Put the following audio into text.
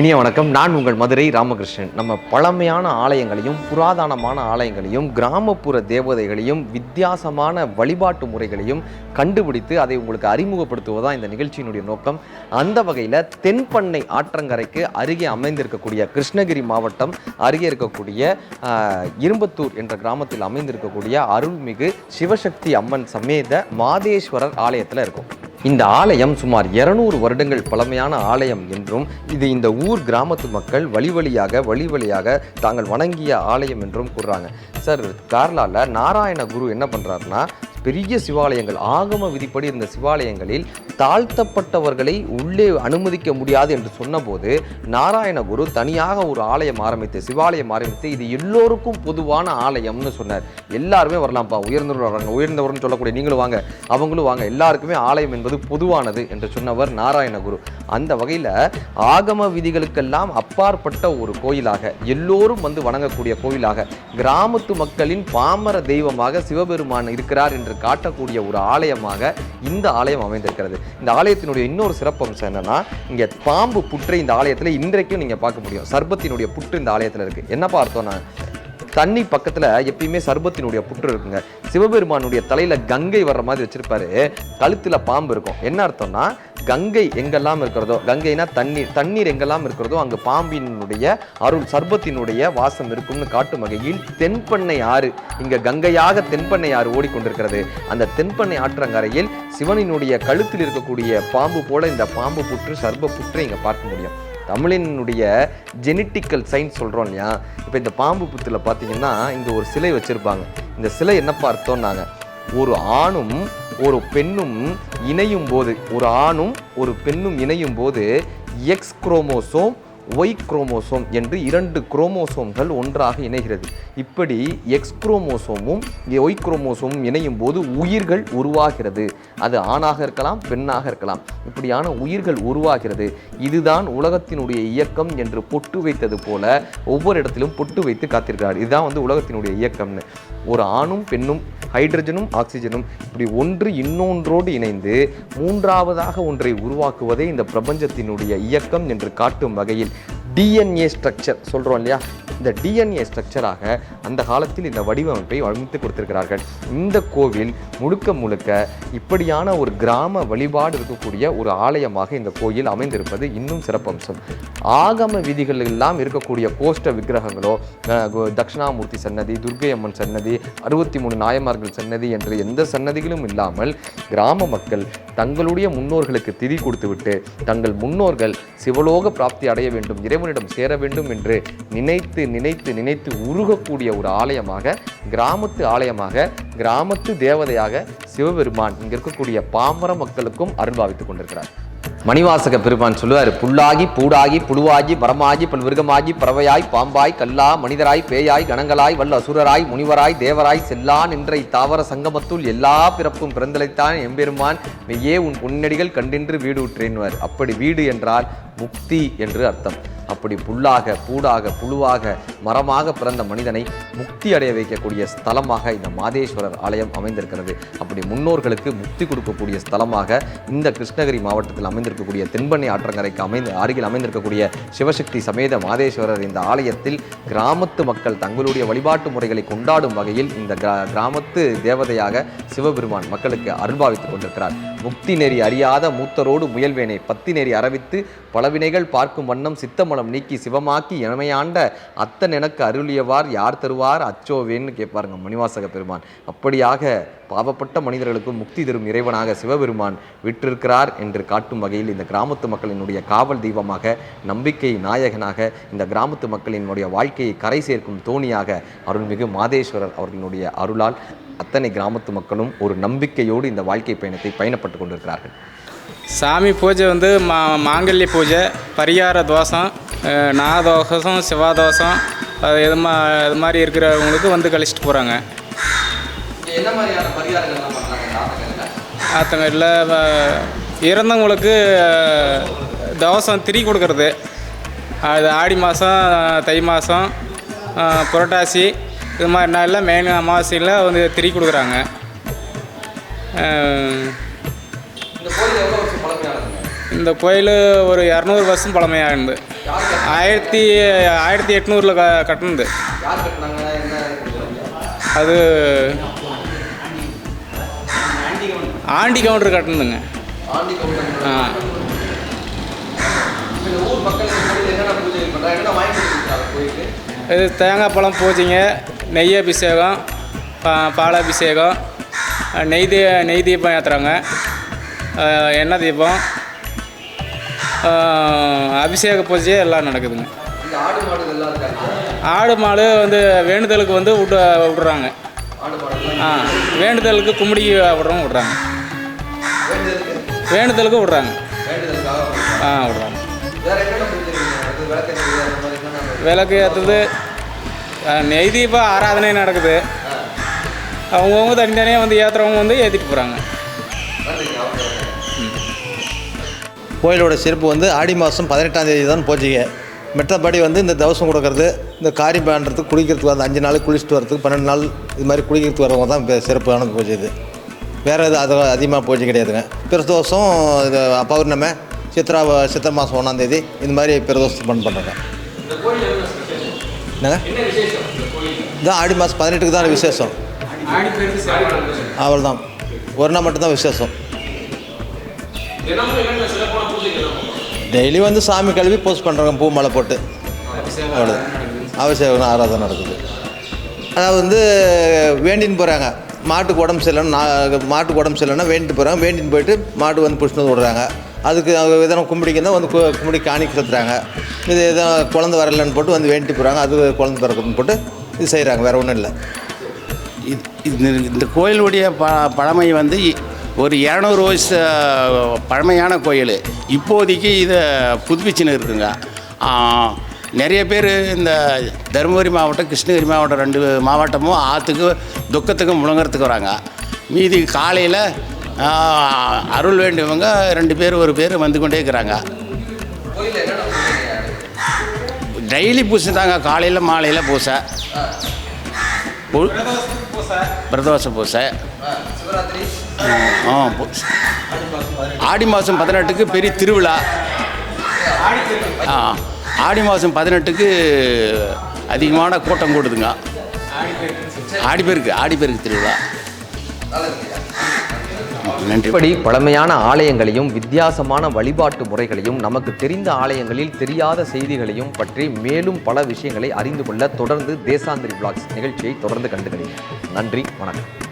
இனிய வணக்கம். நான் உங்கள் மதுரை ராமகிருஷ்ணன். நம்ம பழமையான ஆலயங்களையும் புராதனமான ஆலயங்களையும் கிராமப்புற தேவதைகளையும் வித்தியாசமான வழிபாட்டு முறைகளையும் கண்டுபிடித்து அதை உங்களுக்கு அறிமுகப்படுத்துவதுதான் இந்த நிகழ்ச்சியினுடைய நோக்கம். அந்த வகையில் தென்பண்ணை ஆற்றங்கரைக்கு அருகே அமைந்திருக்கக்கூடிய கிருஷ்ணகிரி மாவட்டம் அருகே இருக்கக்கூடிய இரும்பத்தூர் என்ற கிராமத்தில் அமைந்திருக்கக்கூடிய அருள்மிகு சிவசக்தி அம்மன் சமேத மாதேஸ்வரர் ஆலயத்தில் இருக்கும். இந்த ஆலயம் சுமார் 200 வருடங்கள் பழமையான ஆலயம் என்றும் இது இந்த ஊர் கிராமத்து மக்கள் வழி வழியாக வழி வழியாக தாங்கள் வணங்கிய ஆலயம் என்றும் கூறுறாங்க. சார் கேரளாவில் நாராயண குரு என்ன பண்ணுறாருன்னா பெரிய சிவாலயங்கள் ஆகம விதிப்படி இருந்த சிவாலயங்களில் தாழ்த்தப்பட்டவர்களை உள்ளே அனுமதிக்க முடியாது என்று சொன்னபோது நாராயணகுரு தனியாக ஒரு ஆலயம் ஆரம்பித்து சிவாலயம் ஆரம்பித்து இது எல்லோருக்கும் பொதுவான ஆலயம்னு சொன்னார். எல்லாருமே வரலாம்ப்பா உயர்ந்தவர் வர்றாங்க உயர்ந்தவர்னு சொல்லக்கூடிய நீங்களும் வாங்க அவங்களும் வாங்க எல்லாருக்குமே ஆலயம் என்பது பொதுவானது என்று சொன்னவர் நாராயணகுரு. அந்த வகையில் ஆகம விதிகளுக்கெல்லாம் அப்பாற்பட்ட ஒரு கோயிலாக எல்லோரும் வந்து வணங்கக்கூடிய கோயிலாக கிராமத்து மக்களின் பாமர தெய்வமாக சிவபெருமான் இருக்கிறார் என்று காட்டக்கூடிய ஒரு ஆலயமாக இந்த ஆலயம் அமைந்திருக்கிறது. இந்த ஆலயத்தினுடைய இன்னொரு சிறப்பம்சம் என்னன்னா இங்கே பாம்பு புற்று இந்த ஆலயத்தில் இன்றைக்கும் நீங்கள் பார்க்க முடியும். சர்பத்தினுடைய புற்று இந்த ஆலயத்தில் இருக்குது என்ன பார்த்தோன்னா தண்ணி பக்கத்தில் எப்பயுமே சர்பத்தினுடைய புற்று இருக்குங்க. சிவபெருமானுடைய தலையில் கங்கை வர்ற மாதிரி வச்சுருப்பாரு. கழுத்தில் பாம்பு இருக்கும். என்ன அர்த்தம்னா கங்கை எங்கெல்லாம் இருக்கிறதோ கங்கைனா தண்ணீர் தண்ணீர் எங்கெல்லாம் இருக்கிறதோ அங்கு பாம்பினுடைய அருள் சர்பத்தினுடைய வாசம் இருக்கும்னு காட்டும் வகையில் தென்பண்ணை ஆறு இங்க கங்கையாக தென்பண்ணை ஆறு ஓடிக்கொண்டிருக்கிறது. அந்த தென்பண்ணை ஆற்றங்கரையில் சிவனினுடைய கழுத்தில் இருக்கக்கூடிய பாம்பு போல இந்த பாம்பு புற்று சர்ப புற்றை இங்கே பார்க்க முடியும். தமிழினுடைய ஜெனட்டிக்கல் சயின்ஸ் சொல்கிறோம் இல்லையா? இப்போ இந்த பாம்பு புத்தில் பார்த்தீங்கன்னா இங்கே ஒரு சிலை வச்சுருப்பாங்க. இந்த சிலை என்னப்பா அர்த்தம்னாங்க ஒரு ஆணும் ஒரு பெண்ணும் இணையும் போது ஒரு ஆணும் ஒரு பெண்ணும் இணையும் போது எக்ஸ் குரோமோசோம் ஒய் குரோமோசோம் என்று இரண்டு குரோமோசோம்கள் ஒன்றாக இணைகிறது. இப்படி எக்ஸ் குரோமோசோமும் ஒய் குரோமோசோமும் இணையும் போது உயிர்கள் உருவாகிறது. அது ஆணாக இருக்கலாம் பெண்ணாக இருக்கலாம். இப்படியான உயிர்கள் உருவாகிறது. இதுதான் உலகத்தினுடைய இயக்கம் என்று பொட்டு வைத்தது போல ஒவ்வொரு இடத்திலும் பொட்டு வைத்து காத்திருக்கிறார். இதுதான் வந்து உலகத்தினுடைய இயக்கம்னு. ஒரு ஆணும் பெண்ணும் ஹைட்ரஜனும் ஆக்சிஜனும் இப்படி ஒன்று இன்னொன்றோடு இணைந்து மூன்றாவதாக ஒன்றை உருவாக்குவதே இந்த பிரபஞ்சத்தினுடைய இயக்கம் என்று காட்டும் வகையில் டிஎன்ஏ ஸ்ட்ரக்சர் சொல்கிறோம் இல்லையா? இந்த டிஎன்ஏ ஸ்ட்ரக்சராக அந்த காலத்தில் இந்த வடிவமைப்பை அமைத்து கொடுத்திருக்கிறார்கள். இந்த கோவில் முழுக்க முழுக்க இப்படியான ஒரு கிராம வழிபாடு இருக்கக்கூடிய ஒரு ஆலயமாக இந்த கோயில் அமைந்திருப்பது இன்னும் சிறப்பம்சம். ஆகம விதிகள் எல்லாம் இருக்கக்கூடிய கோஷ்ட விக்கிரகங்களோ தட்சிணாமூர்த்தி சன்னதி துர்க்கை அம்மன் சன்னதி அறுபத்தி மூணு நாயமார்கள் சன்னதி என்று எந்த சன்னதிகளும் இல்லாமல் கிராம மக்கள் தங்களுடைய முன்னோர்களுக்கு திதி கொடுத்துவிட்டு தங்கள் முன்னோர்கள் சிவலோக பிராப்தி அடைய வேண்டும் இறைவனிடம் சேர வேண்டும் என்று நினைத்து நினைத்து நினைத்து உருகக்கூடிய ஒரு ஆலயமாக கிராமத்து ஆலயமாக கிராமத்து தேவதையாக சிவபெருமான் இங்க இருக்கக்கூடிய பாமர மக்களுக்கும் அருள்பாவித்துக் கொண்டிருக்கிறார். மணிவாசக பெருமான் சொல்லுவார் புல்லாகி பூடாகி புழுவாகி மரமாகி பல்விருகமாகி பறவையாய் பாம்பாய் கல்லா மனிதராய் பேயாய் கணங்களாய் வல்ல அசுரராய் முனிவராய் தேவராய் செல்லா நின்ற தாவர சங்கமத்துள் எல்லா பிறப்பும் பிறந்தளைத்தான் எம்பெருமான். மெய்யே உன் பொன்னடிகள் கண்டின்று வீடு உற்றேன்வர் அப்படி வீடு என்றால் முக்தி என்று அர்த்தம். அப்படி புல்லாக பூடாக புழுவாக மரமாக பிறந்த மனிதனை முக்தி அடைய வைக்கக்கூடிய ஸ்தலமாக இந்த மாதேஸ்வரர் ஆலயம் அமைந்திருக்கிறது. அப்படி முன்னோர்களுக்கு முக்தி கொடுக்கக்கூடிய ஸ்தலமாக இந்த கிருஷ்ணகிரி மாவட்டத்தில் அமைந்திருக்கக்கூடிய தென்பண்ணை ஆற்றங்கரைக்கு அமைந்து அருகில் அமைந்திருக்கக்கூடிய சிவசக்தி சமேத மாதேஸ்வரர் இந்த ஆலயத்தில் கிராமத்து மக்கள் தங்களுடைய வழிபாட்டு முறைகளை கொண்டாடும் வகையில் இந்த கிரா- கிராமத்து தேவதையாக சிவபெருமான் மக்களுக்கு அருள்பாவித்துக் கொண்டிருக்கிறார். முக்தி நெறி அறியாத மூத்தரோடு முயல்வேனை. பத்தி நெறி அரவித்து பலவினைகள் பார்க்கும் வண்ணம் சித்தமலம் நீக்கி சிவமாக்கி இளமையாண்ட அத்தன் எனக்கு அருளியவார். யார் தருவார்? அச்சோவேன்னு கேட்பாருங்க மணிவாசக பெருமான். அப்படியாக பாவப்பட்ட மனிதர்களுக்கும் முக்தி தரும் இறைவனாக சிவபெருமான் விற்றிருக்கிறார் என்று காட்டும் வகையில் இந்த கிராமத்து மக்களினுடைய காவல் தெய்வமாக நம்பிக்கை நாயகனாக இந்த கிராமத்து மக்களினுடைய வாழ்க்கையை கரை சேர்க்கும் தோணியாக அருள்மிகு மாதேஸ்வரர் அவர்களுடைய அருளால் அத்தனை கிராமத்து மக்களும் ஒரு நம்பிக்கையோடு இந்த வாழ்க்கை பயணத்தை பயணப்பட்டு கொண்டிருக்கிறார்கள். சாமி பூஜை வந்து மா மாங்கல்ய பூஜை பரிகார தோஷம் அஹ், நாகதோஷம் சிவாதோஷம் அது இது மா இது மாதிரி இருக்கிறவங்களுக்கு வந்து கழிச்சிட்டு போகிறாங்க என்ன மாதிரியான பரிகாரங்கள்லாம் பண்ணுறாங்க இறந்தவங்களுக்கு தோசம் திரி கொடுக்கறது. அது ஆடி மாதம் தை மாதம் புரட்டாசி இது மாதிரி நாளில் மெயின் அமாவாசையில் வந்து திரி கொடுக்குறாங்க. இந்த கோயில் ஒரு இரநூறு வருஷம் பழமையானது. ஆயிரத்தி ஆயிரத்தி எட்நூறில் க கட்டினது. அது ஆண்டி கவுண்டர் கட்டினதுங்க. ஆ. இது தேங்காய் பழம் பூஜைங்க நெய் அபிஷேகம் பா பாலாபிஷேகம் நெய் தீ நெய் தீபம் ஏற்றுறாங்க எண்ணெய் தீபம் அபிஷேக பூஜை எல்லாம் நடக்குதுங்க. ஆடு மாடு வந்து வேண்டுதலுக்கு வந்து விட்டு விட்றாங்க ஆ வேண்டுதலுக்கு கும்பிடி விட்றவங்க விட்றாங்க. வேண்டுதலுக்கு விடுறாங்க. விட்றாங்க ஆ விட்றாங்க. விளக்கு ஏற்றுறது நெய் தீப ஆராதனை நடக்குது. அவங்கவுங்க தனித்தனியாக வந்து ஏற்றுறவங்க வந்து ஏற்றிட்டு போகிறாங்க கோயிலோட சிறப்பு வந்து ஆடி மாதம் பதினெட்டாம் தேதி தான் பூஜைங்க. மற்றபடி வந்து இந்த தவசம் கொடுக்கறது இந்த காரியம் பண்ணுறதுக்கு குளிக்கிறதுக்கு வந்து அஞ்சு நாள் குளிச்சுட்டு வரதுக்கு பன்னெண்டு நாள் இது மாதிரி குளிக்கிறதுக்கு வரவங்க தான் சிறப்பான பூஜை இது. வேறு எதுவும் அது அதிகமாக பூஜை கிடையாதுங்க. பிரதோஷம் இது பௌர்ணமி சித்ரா சித்திரை மாதம் ஒன்றாந்தேதி இந்த மாதிரி பிரதோஷம் பண்ண பண்ணுறாங்க. என்னங்க? இதான் ஆடி மாதம் பதினெட்டுக்கு தான் விசேஷம். அவ்வளோதான் ஒரு நாள் மட்டும்தான் விசேஷம். டெய்லி வந்து சாமி கழுவி போஸ்ட் பண்ணுறாங்க பூ மாலை போட்டு. அவ்வளோ அபிஷேகம் ஆராதனை நடக்குது. அதாவது வந்து வேண்டின்னு போகிறாங்க மாட்டுக்கு உடம்பு சரியில்லைன்னா நான் மாட்டுக்கு உடம்பு சரியில்லைன்னா வேண்டிட்டு போகிறாங்க வேண்டின்னு போயிட்டு மாடு வந்து வந்து விடுறாங்க. அதுக்கு அவங்க விதனம் கும்பிடிங்கன்னா வந்து கும்பிடி காணிக்க செலுத்துறாங்க இது எதுவும் குழந்தை வரலன்னு போட்டு வந்து வேண்டிட்டு போகிறாங்க அது குழந்தை பிறக்குதுன்னு போட்டு இது செய்கிறாங்க வேறு ஒன்றும் இல்லை. இந்த கோயிலுடைய ப பழமை வந்து ஒரு இரநூறு வயசு பழமையான கோயில். இப்போதைக்கு இதை புதுப்பிச்சுன்னு இருக்குங்க. நிறைய பேர் இந்த தருமபுரி மாவட்டம் கிருஷ்ணகிரி மாவட்டம் ரெண்டு மாவட்டமும் ஆற்றுக்கு துக்கத்துக்கு முழங்குறதுக்கு வராங்க. மீதி காலையில் அருள் வேண்டியவங்க ரெண்டு பேர் ஒரு பேர் வந்து கொண்டே இருக்கிறாங்க. டெய்லி பூசை தாங்க காலையில் மாலையில் பூசை. பிரதோஷ பூசை. ஆ, ஆடி மாதம் பதினெட்டுக்கு பெரிய திருவிழா. ஆ ஆடி மாதம் பதினெட்டுக்கு அதிகமான கூட்டம் கூடுதுங்க. ஆடிப்பெருக்கு ஆடிப்பெருக்கு திருவிழா. இப்படி பழமையான ஆலயங்களையும் வித்தியாசமான வழிபாட்டு முறைகளையும் நமக்கு தெரிந்த ஆலயங்களில் தெரியாத செய்திகளையும் பற்றி மேலும் பல விஷயங்களை அறிந்து கொள்ள தொடர்ந்து தேசாந்திரி பிளாக்ஸ் நிகழ்ச்சியை தொடர்ந்து கண்டுகளிங்க நன்றி வணக்கம்.